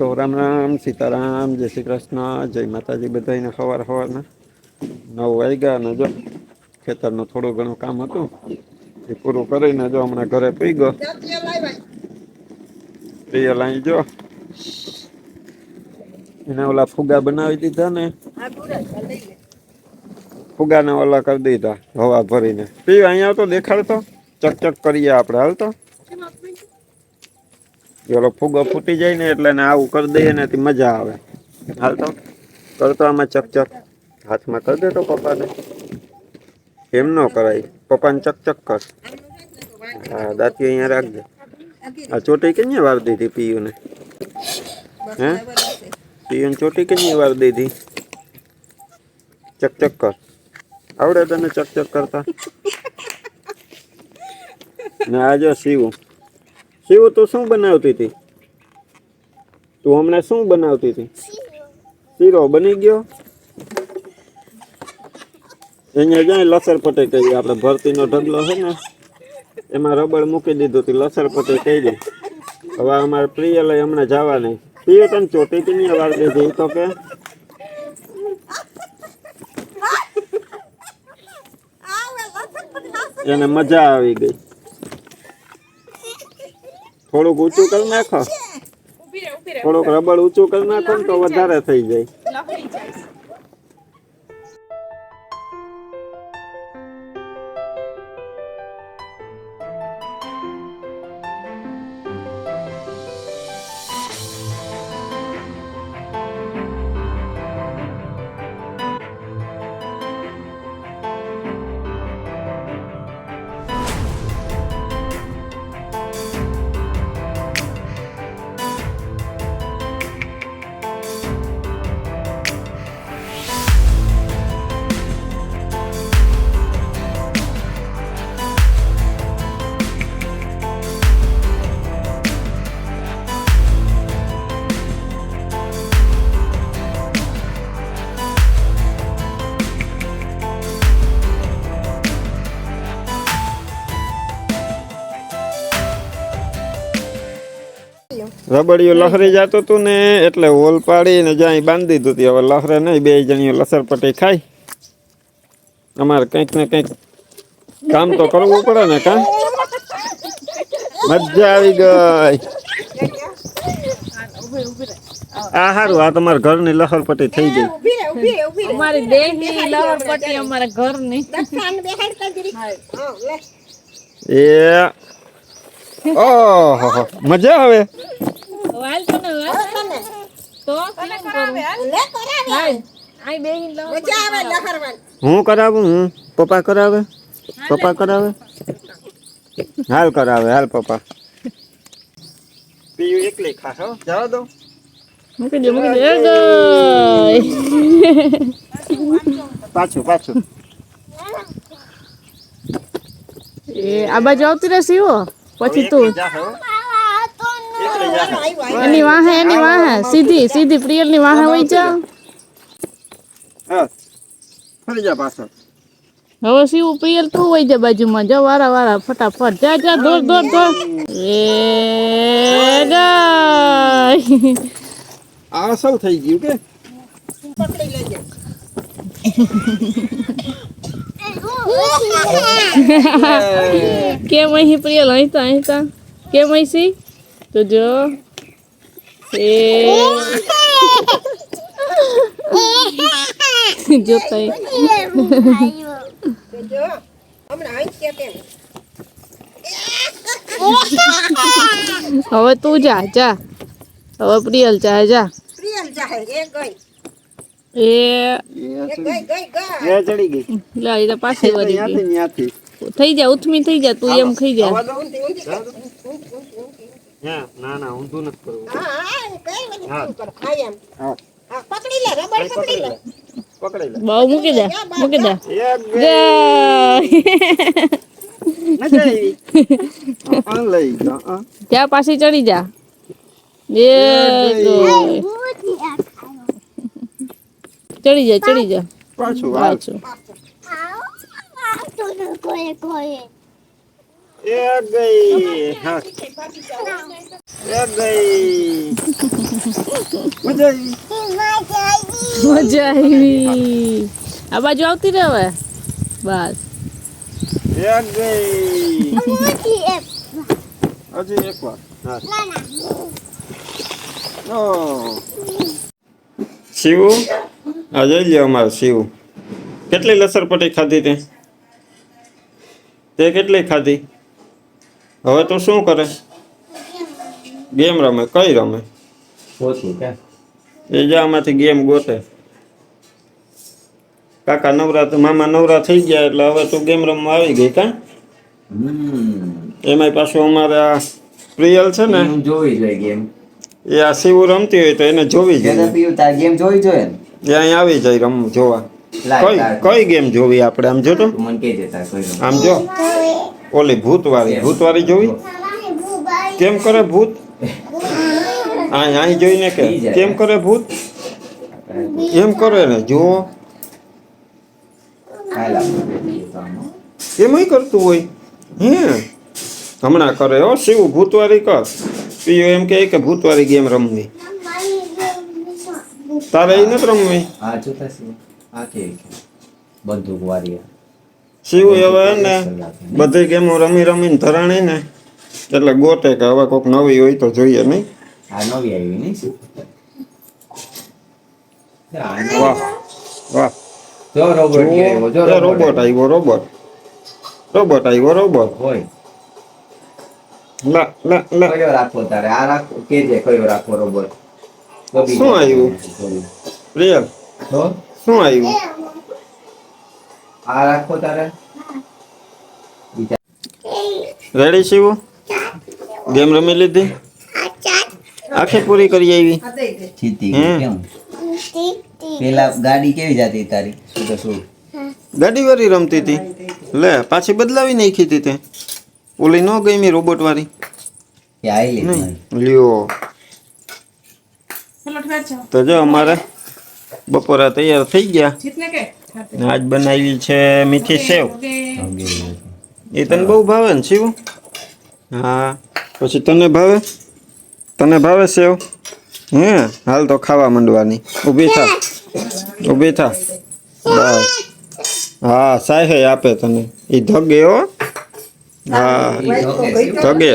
તો રામ રામ, સીતારામ, જય શ્રી કૃષ્ણ, જય માતાજી બધાને સવાર સવારના. નવ વાગ્યા ને જો ખેતરનું થોડું ઘણું કામ હતું, એ પૂરું કરીને જો હમણાં ઘરે પી ગયો. રિયલ અહીં જો. એને ઓલા ફુગા બનાવી દીધા ને. ફુગાને ઓલા કરી દીધા, હવા ભરીને. પી અહીંયા તો દેખાડતો. ચકચક કરીએ આપણે, હાલતો. ઓલો ફુગો ફૂટી જાય ને એટલે ને આવું કરી દઈએ ને મજા આવે. હાલ તો કરતો આમાં ચકચક. હાથમાં કરી દેતો પપ્પાને. એમ ન કરાય. પપ્પાને ચકચક કર. હા દાંતી અહીંયા રાખજે. આ ચોટી કેની વાર દીધી પીયુને? હે? પીયુને ચોટી કેની વાર દીધી? ચકચક કર. આવડે તને ચકચક કરતા? ને આજે જો શિવ તો તું શું બનાવતી હતી? તું હમણાં શું બનાવતી હતી? શીરો બની ગયો? અહીંયા જાય લસર પટે કહી આપણે ભરતીનો ઢગલો છે ને એમાં રબડ મૂકી દીધું હતું લસર પટે કહી દે હવે અમારે પ્રિય લઈ હમણાં જવા નહીં પ્રિય તને ચોટી કે નહીં વાર દીધી? તો કે. એને મજા આવી ગઈ. થોડુંક ઊંચું કરી નાખો. થોડુંક રબડ ઊંચું કરી નાખો ને તો વધારે થઈ જાય. રબડિયું લહરી જતું હતું ને એટલે હોલ પાડીને જ્યાં બાંધી દીધું હતું હવે લહરે નહીં બે જણીઓ લસરપટી ખાય અમારે કંઈક ને કંઈક કામ તો કરવું પડે ને કા? મજા આવી ગઈ. આ સારું આ તમારા ઘરની લહર થઈ ગઈ. અમારી દેહની લહર અમારા ઘરની. એ ઓહો. મજા આવે? વાલ તો ને વાલ તને તો કેમ કરું? લે કરાવે. આઈ બેહીન લહર મજા આવે લહરવાન. હું કરાવું હું? પપ્પા કરાવે? પપ્પા કરાવે? હાલ કરાવે હાલ પપ્પા. પીયું એકલી ખા જવા દો. મૂકી દે મૂકી દે. પાછું પાછું. એ આ બાજુ આવતી રહેશે પછી તું એકલી જા હો. એકલી જા હો. આવ્યો એની વાહે એની વાહે. સીધી સીધી પ્રિયલની વાહે હોય જા. ફરી જા પાછળ. હવે શિવ પ્રિયલ તું હોય જા બાજુમાં. જા વારા વારા ફટાફટ. જા જા દોડ દોડ દોડ. એ ગાય. આ સૌ થઈ ગયું કે? પકડી લેજે કેમ અહીં પ્રિયલ અહીં તો અહીં તો. કેમ અહીં સી તો જો. એ. જો તેમ. હવે તું જા જા. હવે પ્રિયલ જા જા. પ્રિયલ જાહે એ ગઈ. એ. એ ગઈ ગઈ ગઈ. એ ચડી ગઈ. લા એ તો પાછી વળી ત્યાંથી ગઈ. ત્યાંથી થઈ જા ઉથમી થઈ જા તું એમ ખાઈ જા. આવવા દો. ઊંધી ઊંધી જવા દો. હા, ના ના ઊંધું નથી કરવું હા હા એ કઈ વળી હા. શું કર હા એમ હા હા પકડી લે રબર અહીં પકડી પકડી લે લે પકડી લે બહુ મૂકી દે મૂકી દે એક ગઈ. જા મજા આવી આ લઈ જા આ. જા પાછી ચડી જા એ ગઈ. ચડી જા ચડી જા પાછું હાલ. પાછું એક ગઈ. હા. એ ગઈ. મજા આવી. મજા આવી. આ બાજુ આવતી રહે હવે? બસ. એ ગઈ. હજી એક વાર. હા. ઓ. શિવ આ જોઈ લ્યો અમારો શિવ. કેટલી લસરપટી ખાધી તે? તે કેટલી ખાધી? હવે તો શું કરે? ગેમ રમે કઈ રમે? એ જામાંથી ગેમ ગોતે. કાકા નવરા મામા નવરા થઈ ગયા એટલે હવે તું ગેમ રમવા આવી ગઈ કા? એમાંય પાછું અમારે આ પ્રિયલ છે ને જોવી જોઈએ ગેમ. એ આ શિવ રમતી હોય તો એને જોવી જોઈએ. ગેમ જોવી જોઈએ એ અહીં આવી જાય રમ જોવા. કઈ કઈ ગેમ જોવી આપણે? આમ જો તો. આમ જો. ઓલી ભૂત વાળી ભૂત વાળી જોવી? કેમ કરે ભૂત? અહીં અહીં જોઈને કે. કેમ કરે ભૂત? એમ કરે ને જુઓ. એમ કરતું હોય. હે? હમણાં કરે. હો શિવ ભૂતવાળી કર. પીઓ એમ કહે કે ભૂતવાળી ગેમ રમવી. તારે એ નથી રમવી? હા જોતા બંદૂક શિવ હવે ને? બધી ગેમો રમી રમીને ધરાણી ને એટલે ગોટે કે હવે કોઈક નવી હોય તો જોઈએ નહીં. આ નવી આવી નહીં શું વાહ વાહ. જો રોબોટ આવ્યો જો રોબોટ આવ્યો રોબોટ. રોબોટ આવ્યો રોબોટ. હોય. લા લા લા કયો રાખો તારે? આ રાખવો કેજે કયો રાખો રોબોટ? શું આવ્યું? પ્રિયલ તો શું આવ્યું? આ રાખો તારે. રેડી શિવ ગેમ રમી લીધી? આખી પૂરી કરી આવી? જીતી કેમ? પેલા ગાડી કેવી જાતી તારી? શું તો શું? ગાડી વાળી રમતી હતી. લે પાછી બદલાવી નાખી હતી તે. ઓલી ન ગઈ રોબોટ વાળી. કે આઈ લ્યો. તો જો અમારે બપોરા તૈયાર થઈ ગયા. ને આજ બનાવી છે મીઠી સેવ. એ તને બહુ ભાવે ને શિવ? હા. પછી તને ભાવે? તને ભાવે સેવ? હે? હાલ તો ખાવા માંડવાની. ઊભી થા. ઊભી થા. બસ. હા સાહે આપે તને. એ ધગે હો. હા? ધગે.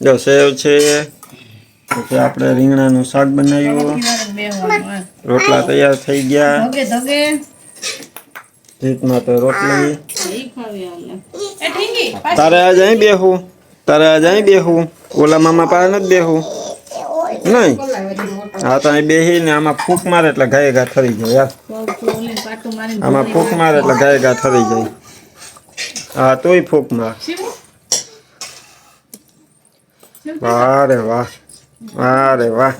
જો સેવ છે પછી આપણે રીંગણાનું શાક બનાવ્યું. રોટલા તૈયાર થઈ ગયા. જીતમાં તો રોટલી. તારે આજ અહીં બેહું તારે આજ અહીં બેહું ઓલા મામા પાસે નથી બેહું નહીં? હા તો અહીં બેહી ને આમાં ફૂંક મારે એટલે ગાય ગા થરી જાય યાર. આમાં ફૂંક મારે એટલે ગાય ગા જાય હા તોય ફૂંક માર. વાહ રે વાહ. વાહ. રે વાહ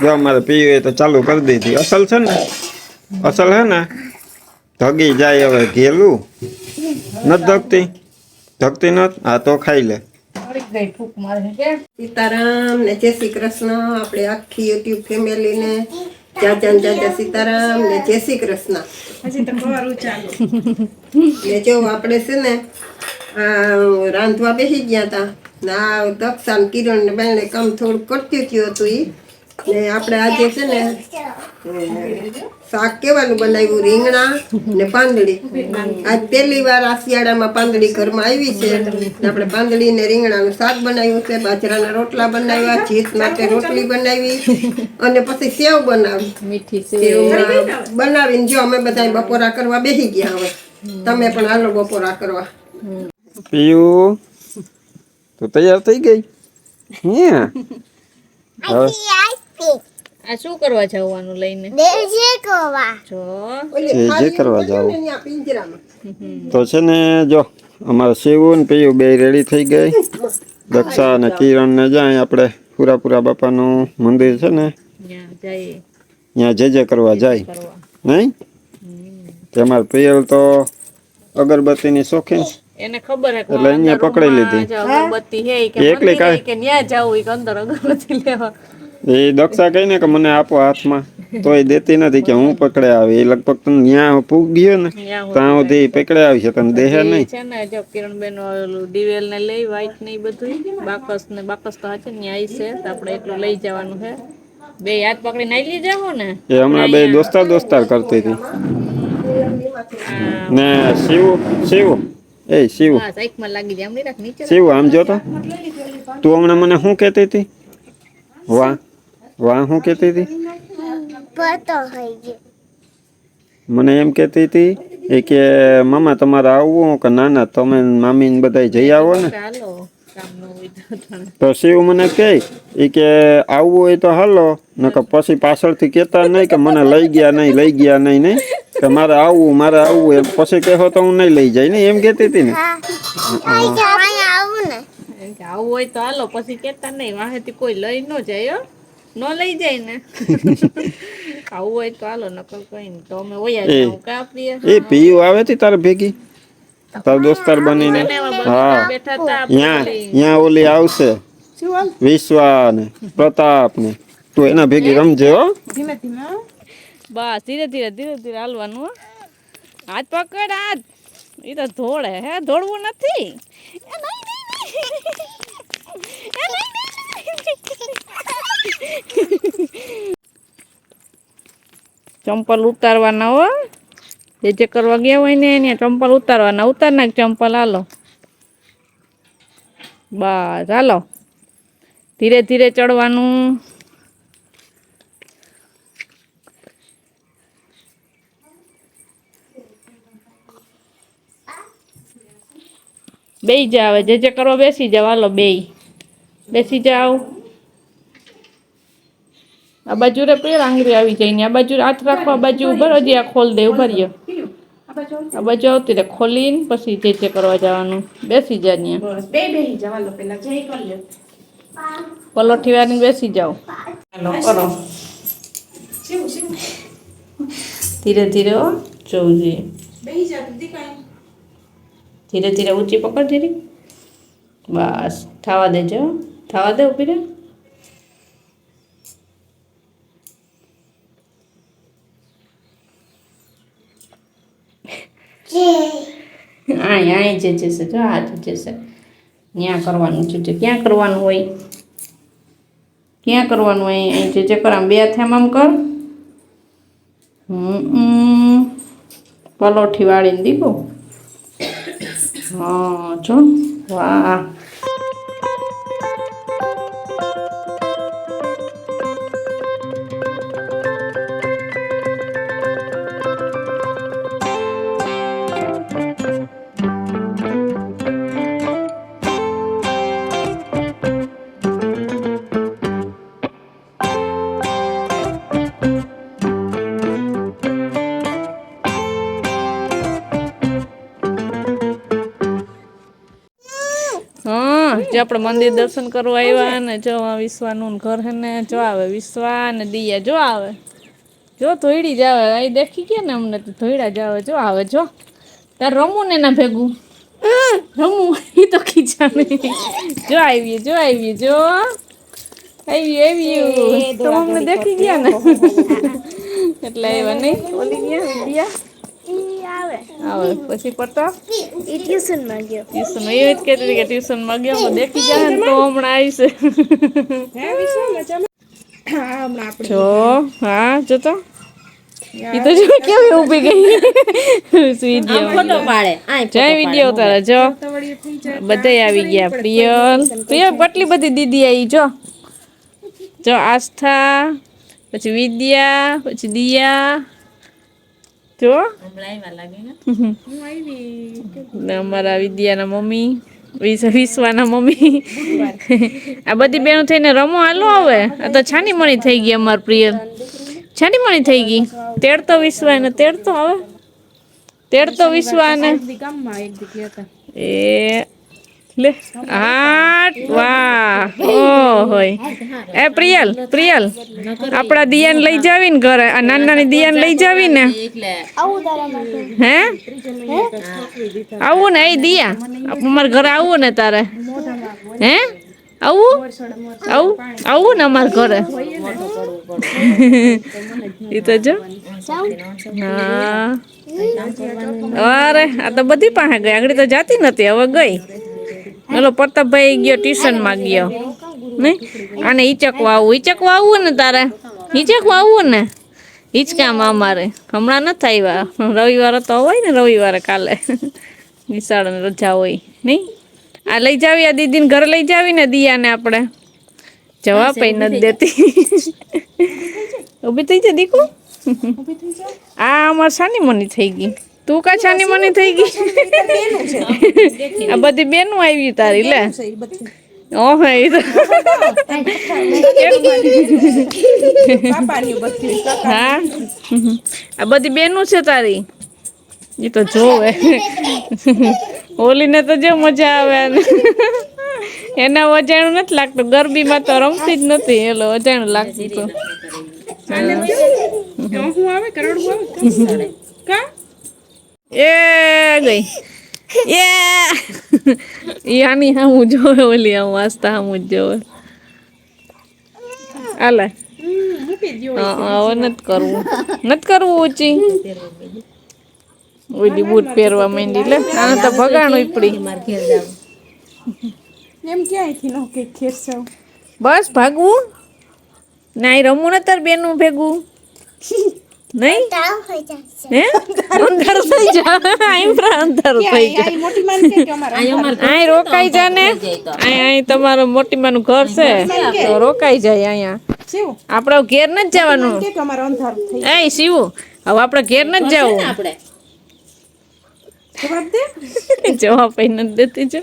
જો અમારે પીવું તો ચાલુ કરી દીધી અસલ છે ને? અસલ હે ને? ધગી જાય હવે ઘેલું. નથી ધગતી? ધગતી નથી? હા તો ખાઈ લે. સીતારામ ને જય શ્રી કૃષ્ણ. આપણે આખી યુટ્યુબ ફેમિલીને જાજા ને જાજા સીતારામ ને જય શ્રી કૃષ્ણ. ને જો આપણે છે ને આ રાંધવા બેસી ગયા હતા ને આ કિરણ ને બેને કામ થોડું કરતી થયું હતું એ ને આપણે આજે છે ને શાક કેવાનું બનાવ્યું? રીંગણા ને પાંદડી. આજ પહેલી વાર આ શિયાળામાં પાંદડી ઘરમાં આવી છે. આપણે પાંદડી ને રીંગણાનું શાક બનાવ્યું છે બાજરાના રોટલા બનાવ્યા જીત માટે રોટલી બનાવી અને પછી સેવ બનાવી. મીઠી સેવ. બનાવીને જો અમે બધા બપોરા કરવા બેસી ગયા હવે. તમે પણ હાલો બપોરા કરવા. પીયું? તું તૈયાર થઈ ગઈ? હે? આ શું કરવા જવાનું લઈને? દેજે કરવા. જે- દેજે કરવા પિંજરામાં. તો છે ને જો અમારે શિવુ ને પીયું બે રેડી થઈ ગઈ. દક્ષા અને કિરણ ને જાય આપણે પૂરા પૂરા બાપાનું મંદિર છે ને. ત્યાં જે જે કરવા જાય. નહીં? તમારે પ્રિયલ તો અગરબત્તીની શોખીન. એને ખબર હે કે એટલે અહીંયા પકડી લીધી. અગરબત્તી હે કે એ એકલી મંદિરે કે ન્યા જાવ ઈ કે અંદર અગરબત્તી લેવા. એ દક્ષા કહીને કે મને આપો હાથમાં. તોય દેતી નથી કે હું પકડે આવી. એ લગભગ તમે ન્યા પૂગ ગયો ને ત્યાં સુધી પકડે આવી છે. તમે દેહે નહીં. છે ને જો કિરણબેન ઓલું દિવેલ ને લઈ વાઈટ ને બધું બાકસ ને બાકસ તો હાચે ને આઈ છે. તો આપણે એટલું લઈ જવાનું છે. બે હાથ પકડી નાઈ લઈ જાવ ને. એ હમણાં બે દોસ્તાર દોસ્તાર કરતી હતી. ને શિવ શિવ. એ શિવ. શિવ આમ જો તો. તું હમણાં મને શું કહેતી હતી? વાહ. વાહ શું કહેતી હતી? મને એમ કહેતી હતી એ કે મામા તમારે આવવું કે ના ના તમે મામી ને બધા જઈ આવો ને. તો શિવ મને કહે એ કે આવવું હોય તો હાલો નકર પછી પાછળથી કહેતા નહીં કે મને લઈ ગયા નહીં લઈ ગયા નહીં નહીં. કે મારે આવવું મારે આવવું એમ પછી કહેવો તો હું નહીં લઈ જાય ને એમ કહેતી હતી ને. આવું હોય તો હાલો પછી કેતા નહીં વાહેથી કોઈ લઈ ન જાય હો. ન લઈ જાય ને. આવું હોય તો હાલો નકર કઈ નહીં. તો અમે વયા એ. પીયુ આવે હતી તારે ભેગી? તાર દોસ્તાર બનીને. હા. ત્યાં ત્યાં ઓલી આવશે. વિશ્વા ને પ્રતાપ ને તું એના ભેગી રમજે હો. બસ ધીરે ધીરે ધીરે ધીરે હાલવાનું હો. હાથ પકડ હાથ. એ તો ધોળે હે. ધોળવું નથી. એ નહીં, નહીં, નહીં. એ નહીં, નહીં. ચંપલ ઉતારવાના હો. જે જે કરવા ગયા હોય ને એને ચંપલ ઉતારવાના. ઉતાર નાખ ચંપલ, હાલો. બસ, હાલો. ધીરે ધીરે ચડવાનું. બેસી જાવ જે જે કરો બેસી જાવ હાલો બેય બેસી જાવ આ બાજુ રે પેલા આંગળી આવી જાય ને. આ બાજુ હાથ રાખો, આ બાજુ ઉભર હજી આ ખોલ દે ઉભર રહ્યો. આ આવતી રે ખોલીને પછી જે જે કરવા જવાનું. બેસી જા ત્યાં. પલોઠી વાળીને બેસી જાઓ. કરો. ધીરે ધીરે જોવું જોઈએ. ધીરે ધીરે ઊંચી પકડ ધીરે. બસ થવા દેજો થવા દે ઊભી રહે. આય અહીં જે છે જો આ જે છે ત્યાં કરવાનું છે ક્યાં કરવાનું હોય? ક્યાં કરવાનું હોય? અહીં જે જે કર, આમ બે હાથે આમ કર. હમ પલોઠી વાળીને દીકું હા, જો. વાહ. જો આપણે મંદિર દર્શન કરવા આવ્યા ને જો વિશ્વાનું ઘર હે ને જો આવે વિશ્વા ને દિયા જો આવે. જો ધોઈડી જ આવે. અહીં દેખી ગયા ને અમને તો ધોઈડા જ આવે. જો આવે જો. તાર રમું ને એના ભેગું? રમવું એ તો ખીચા જો આવીએ જો આવીએ જો. આવી આવી તો અમને દેખી ગયા ને. એટલે આવ્યા નહીં. ઓલી ગયા આવે. પછી પ્રતાપ ટ્યુશનમાં જ કહેતી કે ટ્યુશન ગયો દેખી જાય ને તો હમણાં આવીશે જો હા જો તો. તો જો કેવી ઊભી ગઈ. વીડિયો જય વીડિયો ઉતારે જો. બધાય આવી ગયા પ્રિયલ. પ્રિયલ કેટલી બધી દીદી આવી જો. જો આસ્થા પછી વિદ્યા પછી દિયા જો અમારા વિદ્યાના મમ્મી વિશ્વાના મમ્મી આ બધી બહેનો થઈને રમો હાલો હવે આ તો છાની મણી થઈ ગઈ અમાર પ્રિય છાની મણી થઈ ગઈ તેડતો વિશ્વા ને તેડતો હવે તેડતો વિશ્વા ને એ લે આટ વાહ હોય. એ પ્રિયલ પ્રિયલ, આપણા દિયાને લઈ જાવી ને ઘરે, આ નાની નાની દિયાને લઈ જાવી ને? હે? આવું ને, એ દિયા. અમારા ઘરે આવું ને તારે? હે? આવું? આવું? આવું ને અમારા ઘરે? એ તો જો. હા. અરે, આ તો બધી પાસે ગઈ. આગળ તો જાતી નથી હવે ગઈ. પેલો પ્રતાપભાઈ ગયો, ટ્યુશનમાં ગયો. નહીં? અને ઈચકવા આવું. ઈચકવા આવવું ને તારે? ઈચકવા આવવું ને? હિંચકામાં અમારે. હમણાં નથી આવ્યા. રવિવારે તો હોય ને, રવિવારે કાલે. નિશાળને રજા હોય. નહીં? આ લઈ જાવી, આ દીદીને ઘરે લઈ જાવી ને દિયાને આપણે. જવાબ નથી દેતી. ઊભી થઈ જાય દીકુ. આ અમારે સાની મની થઈ ગઈ. તું કા છાની મની થઈ ગઈ? આ બધી બેનું આવી તારી લે. ઓહ એ તો. હા? આ બધી બેનું છે તારી? એ તો જોવે. હોલીને તો જે મજા આવે એના અજાણું નથી લાગતું. ગરબીમાં તો રમતી જ નથી. એટલે અજાણું લાગતું હતું એ ગઈ એ ઈ આની હામું જોવે ઓલી આમ વાંચતા હામું જ જોવે આલે હા હવે નથી કરવું નથી કરવું ઊંચી ઓલી બૂટ પહેરવા માંડી લે આને તો ભગાણું પડી એમ ક્યાંયથી નો કે ખેરસાવ બસ ભાગવું નાઈ રમવું ને તાર બેનું ભેગું નહીં? હે? અંધારું થઈ જા આઈ પ્રા અંધારું થઈ જા આ મોટી માન કે અમારા આઈ રોકાઈ જા ને આઈ આઈ તમારો મોટી માનું ઘર છે. તો રોકાઈ જાય અહીંયા. શિવ. આપણે ઘેર નથી જવાનું. કે અમારા અંધારું થઈ એ શિવ હવે આપણે ઘેર ન જવું. જવાબ દે. જવાબ કઈ નથી દેતી જો.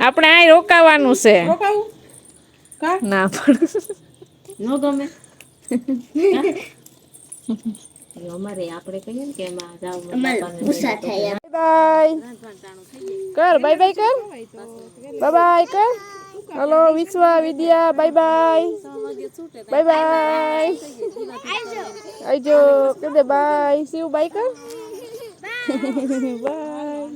આપણે આઈ રોકાવાનું છે. રોકાવું? કા? ના પણ. ન ગમે. અમારે આપણે કહીએ ને કે એમાં જાવ બાય. કર બાય બાય કર. બાય બાય કર. Hello Vishwa Vidya bye bye. Bye bye. આવજો કે દે બાય. શિવ બાય કર. બાય.